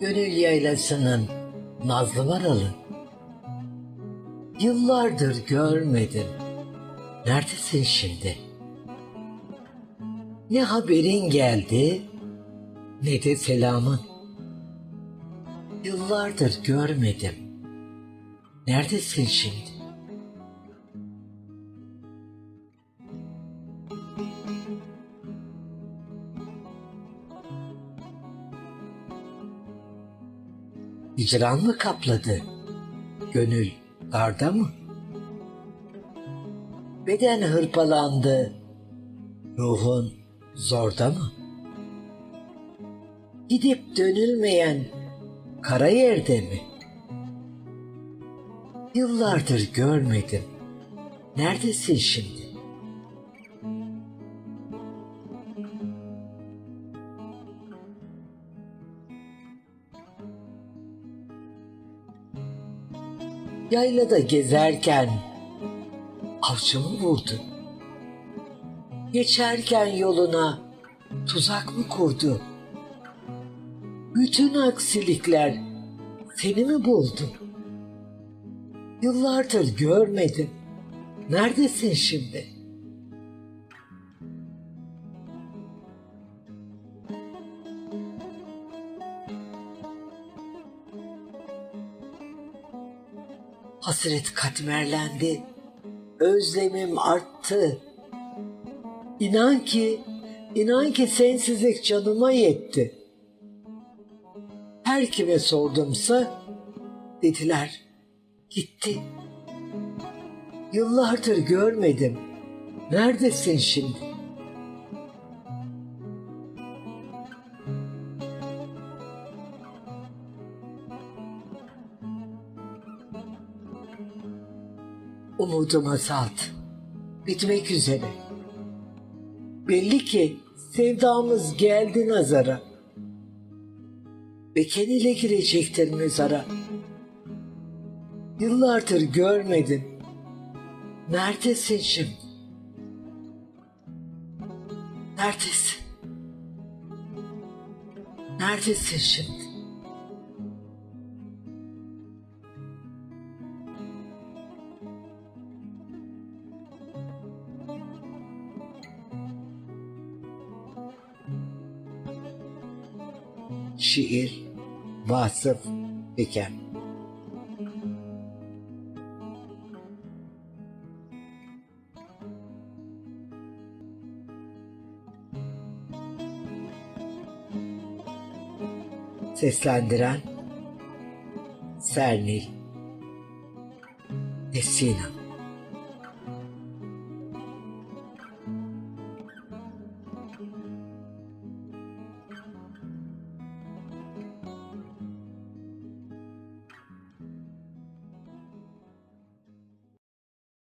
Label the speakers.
Speaker 1: Gönül yaylasının nazlı maralı. Yıllardır görmedim. Neredesin şimdi? Ne haberin geldi ne de selamın. Yıllardır görmedim. Neredesin şimdi? Hicran mı kapladı? Gönül darda mı? Beden hırpalandı. Ruhun zorda mı? Gidip dönülmeyen kara yerde mi? Yıllardır görmedim. Neredesin şimdi? Yaylada gezerken avcımı vurdu. Geçerken yoluna tuzak mı kurdu? Bütün aksilikler seni mi buldu? Yıllardır görmedim. Neredesin şimdi? Hasret katmerlendi. Özlemim arttı. İnan ki, inan ki sensizlik canıma yetti. Her kime sordumsa dediler gitti. Yıllardır görmedim. Neredesin şimdi? Umudum azaldı. Bitmek üzere. Belli ki sevdamız geldi nazara. Beken ile girecektir mezara. Yıllardır görmedim. Neredesin şimdi? Neredesin? Neredesin şimdi? Şiir Vasıf Peker Seslendiren Sernil Essina